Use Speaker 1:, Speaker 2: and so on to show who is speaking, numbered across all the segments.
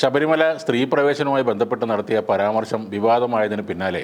Speaker 1: ശബരിമല സ്ത്രീ പ്രവേശനവുമായി ബന്ധപ്പെട്ട് നടത്തിയ പരാമർശം വിവാദമായതിന് പിന്നാലെ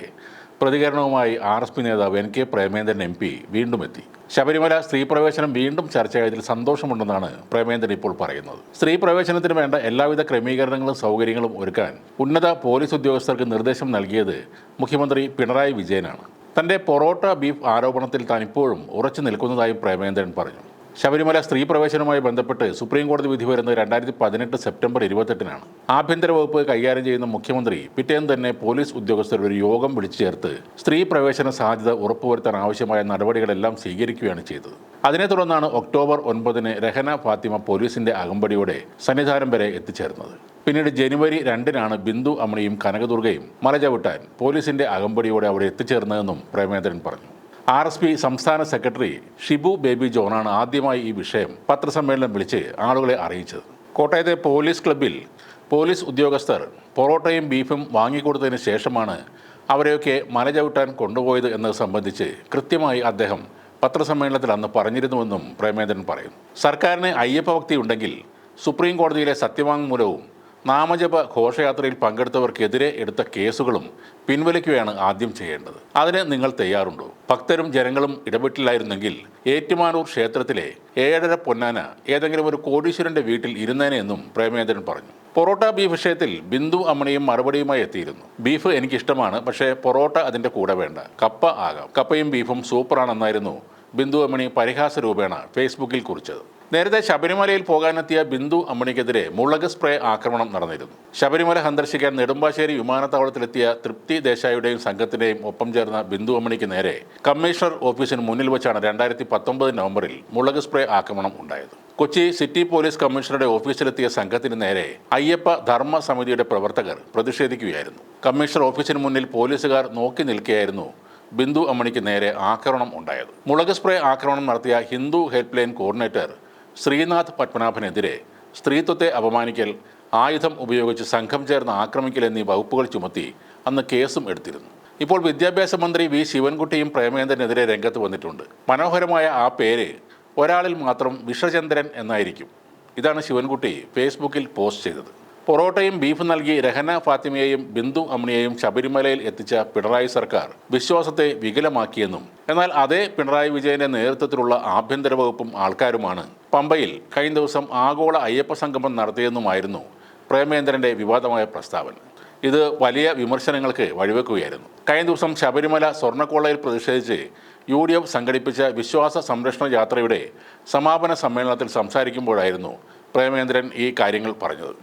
Speaker 1: പ്രതികരണവുമായി ആർ എസ് പി നേതാവ് N K Premendran M P വീണ്ടും എത്തി. ശബരിമല സ്ത്രീ പ്രവേശനം വീണ്ടും ചർച്ചയായതിൽ സന്തോഷമുണ്ടെന്നാണ് പ്രേമേന്ദ്രൻ ഇപ്പോൾ പറയുന്നത്. സ്ത്രീ പ്രവേശനത്തിന് വേണ്ട എല്ലാവിധ ക്രമീകരണങ്ങളും സൗകര്യങ്ങളും ഒരുക്കാൻ ഉന്നത പോലീസ് ഉദ്യോഗസ്ഥർക്ക് നിർദ്ദേശം നൽകിയത് മുഖ്യമന്ത്രി പിണറായി വിജയനാണ്. തന്റെ പൊറോട്ട ബീഫ് ആരോപണത്തിൽ താൻ ഇപ്പോഴും ഉറച്ചു നിൽക്കുന്നതായും പ്രേമേന്ദ്രൻ പറഞ്ഞു. ശബരിമല സ്ത്രീ പ്രവേശനവുമായി ബന്ധപ്പെട്ട് സുപ്രീം കോടതി വിധി വരുന്നത് രണ്ടായിരത്തി പതിനെട്ട് സെപ്റ്റംബർ ഇരുപത്തെട്ടിനാണ്. ആഭ്യന്തര വകുപ്പ് കൈകാര്യം ചെയ്യുന്ന മുഖ്യമന്ത്രി പിറ്റേന്ന് തന്നെ പോലീസ് ഉദ്യോഗസ്ഥരുടെ ഒരു യോഗം വിളിച്ചു ചേർത്ത് സ്ത്രീ പ്രവേശന സാധ്യത ഉറപ്പുവരുത്താൻ ആവശ്യമായ നടപടികളെല്ലാം സ്വീകരിക്കുകയാണ് ചെയ്തത്. അതിനെ തുടർന്നാണ് ഒക്ടോബർ ഒൻപതിന് രഹന ഫാത്തിമ പോലീസിന്റെ അകമ്പടിയോടെ സന്നിധാനം വരെ എത്തിച്ചേർന്നത്. പിന്നീട് ജനുവരി രണ്ടിനാണ് ബിന്ദു അമണിയും കനകദുർഗയും മലചവിട്ടാൻ പോലീസിന്റെ അകമ്പടിയോടെ അവിടെ എത്തിച്ചേർന്നതെന്നും പ്രേമേന്ദ്രൻ പറഞ്ഞു. ആർ എസ് പി സംസ്ഥാന സെക്രട്ടറി ഷിബു ബേബി ജോണാണ് ആദ്യമായി ഈ വിഷയം പത്രസമ്മേളനം വിളിച്ച് ആളുകളെ അറിയിച്ചത്. കോട്ടയത്തെ പോലീസ് ക്ലബ്ബിൽ പോലീസ് ഉദ്യോഗസ്ഥർ പൊറോട്ടയും ബീഫും വാങ്ങിക്കൊടുത്തതിന് ശേഷമാണ് അവരെയൊക്കെ മല ചവിട്ടാൻ കൊണ്ടുപോയത് എന്നത് സംബന്ധിച്ച് കൃത്യമായി അദ്ദേഹം പത്രസമ്മേളനത്തിൽ അന്ന് പറഞ്ഞിരുന്നുവെന്നും പ്രേമേന്ദ്രൻ പറയും സർക്കാരിന് അയ്യപ്പ ഭക്തി ഉണ്ടെങ്കിൽ സുപ്രീം കോടതിയിലെ സത്യവാങ്മൂലവും നാമജപ ഘോഷയാത്രയിൽ പങ്കെടുത്തവർക്കെതിരെ എടുത്ത കേസുകളും പിൻവലിക്കുകയാണ് ആദ്യം ചെയ്യേണ്ടത്. അതിന് നിങ്ങൾ തയ്യാറുണ്ടോ? ഭക്തരും ജനങ്ങളും ഇടപെട്ടില്ലായിരുന്നെങ്കിൽ ഏറ്റുമാനൂർ ക്ഷേത്രത്തിലെ ഏഴര പൊന്നാന ഏതെങ്കിലും ഒരു കോടീശ്വരന്റെ വീട്ടിൽ ഇരുന്നേനെ എന്നും പ്രേമേന്ദ്രൻ പറഞ്ഞു. പൊറോട്ട ബീഫ് വിഷയത്തിൽ ബിന്ദു അമ്മണിയും മറുപടിയുമായി എത്തിയിരുന്നു. ബീഫ് എനിക്കിഷ്ടമാണ് പക്ഷേ പൊറോട്ട അതിന്റെ കൂടെ വേണ്ട. കപ്പ ആകാം. കപ്പയും ബീഫും സൂപ്പറാണെന്നായിരുന്നു ബിന്ദു അമ്മണി പരിഹാസ രൂപേണ ഫേസ്ബുക്കിൽ കുറിച്ചത്. നേരത്തെ ശബരിമലയിൽ പോകാനെത്തിയ ബിന്ദു അമ്മണിക്കെതിരെ മുളക് സ്പ്രേ ആക്രമണം നടന്നിരുന്നു. ശബരിമല സന്ദർശിക്കാൻ നെടുമ്പാശ്ശേരി വിമാനത്താവളത്തിലെത്തിയ തൃപ്തി ദേശായിയുടെയും സംഘത്തിന്റെയും ഒപ്പം ചേർന്ന ബിന്ദു അമ്മണിക്ക് നേരെ കമ്മീഷണർ ഓഫീസിന് മുന്നിൽ വെച്ചാണ് രണ്ടായിരത്തി പത്തൊമ്പത് നവംബറിൽ മുളക് സ്പ്രേ ആക്രമണം ഉണ്ടായത്. കൊച്ചി സിറ്റി പോലീസ് കമ്മീഷണറുടെ ഓഫീസിലെത്തിയ സംഘത്തിന് നേരെ അയ്യപ്പ ധർമ്മ സമിതിയുടെ പ്രവർത്തകർ പ്രതിഷേധിക്കുകയായിരുന്നു. കമ്മീഷണർ ഓഫീസിന് മുന്നിൽ പോലീസുകാർ നോക്കി നിൽക്കുകയായിരുന്നു ബിന്ദു അമ്മണിക്ക് നേരെ ആക്രമണം ഉണ്ടായത്. മുളക് സ്പ്രേ ആക്രമണം നടത്തിയ Hindu help line coordinator Sreenath പത്മനാഭനെതിരെ സ്ത്രീത്വത്തെ അപമാനിക്കൽ ആയുധം ഉപയോഗിച്ച് സംഘം ചേർന്ന് ആക്രമിക്കൽ എന്നീ വകുപ്പുകൾ ചുമത്തി അന്ന് കേസും എടുത്തിരുന്നു. ഇപ്പോൾ വിദ്യാഭ്യാസ മന്ത്രി വി. ശിവൻകുട്ടിയും പ്രേമേന്ദ്രനെതിരെ രംഗത്ത് വന്നിട്ടുണ്ട്. മനോഹരമായ ആ പേര് ഒരാളിൽ മാത്രം വിശ്വചന്ദ്രൻ എന്നായിരിക്കും. ഇതാണ് ശിവൻകുട്ടി ഫേസ്ബുക്കിൽ പോസ്റ്റ് ചെയ്തത്. പൊറോട്ടയും ബീഫും നൽകി രഹന ഫാത്തിമയെയും ബിന്ദു അമ്മിണിയെയും ശബരിമലയിൽ എത്തിച്ച പിണറായി സർക്കാർ വിശ്വാസത്തെ വികലമാക്കിയെന്നും എന്നാൽ അതേ പിണറായി വിജയന്റെ നേതൃത്വത്തിലുള്ള ആഭ്യന്തര വകുപ്പും ആൾക്കാരുമാണ് പമ്പയിൽ കഴിഞ്ഞ ദിവസം ആഗോള അയ്യപ്പ സംഗമം നടത്തിയെന്നുമായിരുന്നു പ്രേമേന്ദ്രന്റെ വിവാദമായ പ്രസ്താവന. ഇത് വലിയ വിമർശനങ്ങൾക്ക് വഴിവെക്കുകയായിരുന്നു. കഴിഞ്ഞ ദിവസം ശബരിമല സ്വർണക്കോളയിൽ പ്രതിഷേധിച്ച് യു ഡി എഫ് സംഘടിപ്പിച്ച വിശ്വാസ സംരക്ഷണ യാത്രയുടെ സമാപന സമ്മേളനത്തിൽ സംസാരിക്കുമ്പോഴായിരുന്നു പ്രേമേന്ദ്രൻ ഈ കാര്യങ്ങൾ പറഞ്ഞത്.